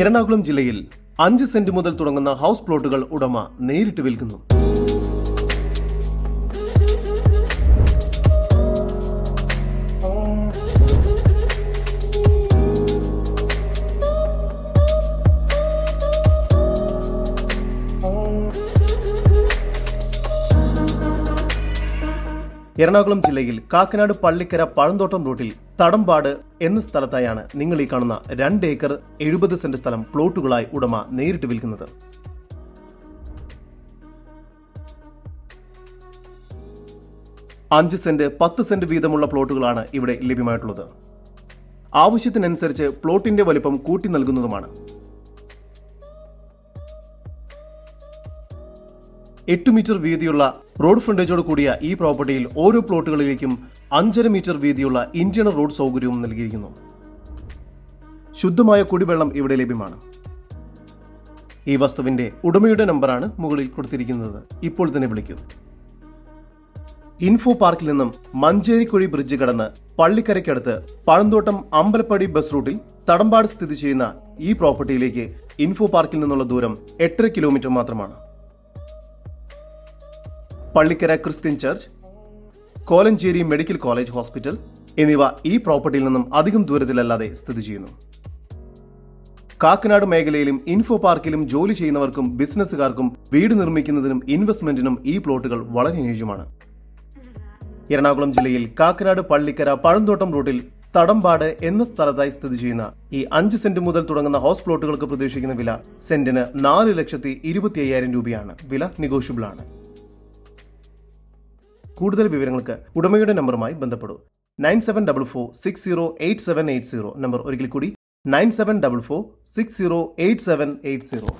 എറണാകുളം ജില്ലയിൽ അഞ്ച് സെന്റ് മുതൽ തുടങ്ങുന്ന ഹൗസ് പ്ലോട്ടുകൾ ഉടമ നേരിട്ട് വിൽക്കുന്നു. എറണാകുളം ജില്ലയിൽ കാക്കനാട് പള്ളിക്കര പഴന്തോട്ടം റൂട്ടിൽ തടമ്പാട് എന്ന സ്ഥലത്തായാണ് നിങ്ങൾ ഈ കാണുന്ന രണ്ട് ഏക്കർ എഴുപത് സെന്റ് സ്ഥലം പ്ലോട്ടുകളായി ഉടമ നേരിട്ട് വിൽക്കുന്നത്. അഞ്ച് സെന്റ് പത്ത് സെന്റ് വീതമുള്ള പ്ലോട്ടുകളാണ് ഇവിടെ ലഭ്യമായിട്ടുള്ളത്. ആവശ്യത്തിനനുസരിച്ച് പ്ലോട്ടിന്റെ വലിപ്പം കൂട്ടി നൽകുന്നതുമാണ്. എട്ട് മീറ്റർ വീതിയുള്ള റോഡ് ഫ്രണ്ടേജോട് കൂടിയ ഈ പ്രോപ്പർട്ടിയിൽ ഓരോ പ്ലോട്ടുകളിലേക്കും അഞ്ചര മീറ്റർ വീതിയുള്ള ഇന്ത്യൻ റോഡ് സൗകര്യവും നൽകിയിരിക്കുന്നു. ശുദ്ധമായ കുടിവെള്ളം ഇവിടെ ലഭ്യമാണ്. ഈ വസ്തുവിന്റെ ഉടമയുടെ നമ്പറാണ് മുകളിൽ കൊടുത്തിരിക്കുന്നത്. ഇപ്പോൾ തന്നെ വിളിക്കൂ. ഇൻഫോ പാർക്കിൽ നിന്നും മഞ്ചേരിക്കുഴി ബ്രിഡ്ജ് കടന്ന് പള്ളിക്കരയ്ക്കടുത്ത് പഴന്തോട്ടം അമ്പലപ്പടി ബസ് റൂട്ടിൽ തടമ്പാട് സ്ഥിതി ചെയ്യുന്ന ഈ പ്രോപ്പർട്ടിയിലേക്ക് ഇൻഫോ പാർക്കിൽ നിന്നുള്ള ദൂരം എട്ടര കിലോമീറ്റർ മാത്രമാണ്. Pallikkara christian church Kolenchery medical college hospital എന്നിവ ഈ പ്രോപ്പർട്ടിയിൽ നിന്നും അധികം ദൂരത്തിലല്ലാതെ സ്ഥിതി ചെയ്യുന്നു. കാക്കനാട് മേഖലയിലും ഇൻഫോ പാർക്കിലും ജോലി ചെയ്യുന്നവർക്കും ബിസിനസ്സുകാർക്കും വീട് നിർമ്മിക്കുന്നതിനും ഇൻവെസ്റ്റ്മെന്റിനും ഈ പ്ലോട്ടുകൾ വളരെ അനുയോജ്യമാണ്. എറണാകുളം ജില്ലയിൽ കാക്കനാട് പള്ളിക്കര പഴന്തോട്ടം റൂട്ടിൽ തടമ്പാട് എന്ന സ്ഥലത്തായി സ്ഥിതി ചെയ്യുന്ന ഈ അഞ്ച് സെന്റ് മുതൽ തുടങ്ങുന്ന ഹൗസ് പ്ലോട്ടുകൾക്ക് പ്രതീക്ഷിക്കുന്ന വില സെന്റിന് നാല് ലക്ഷത്തി ഇരുപത്തി അയ്യായിരം രൂപയാണ്. വില നെഗോഷ്യബിൾ ആണ്. കൂടുതൽ വിവരങ്ങൾക്ക് ഉടമയുടെ നമ്പറുമായി ബന്ധപ്പെടൂ. Nine seven double four six zero eight seven eight zero. Number ഒരിക്കൽ കൂടി nine seven double four six zero eight seven eight zero.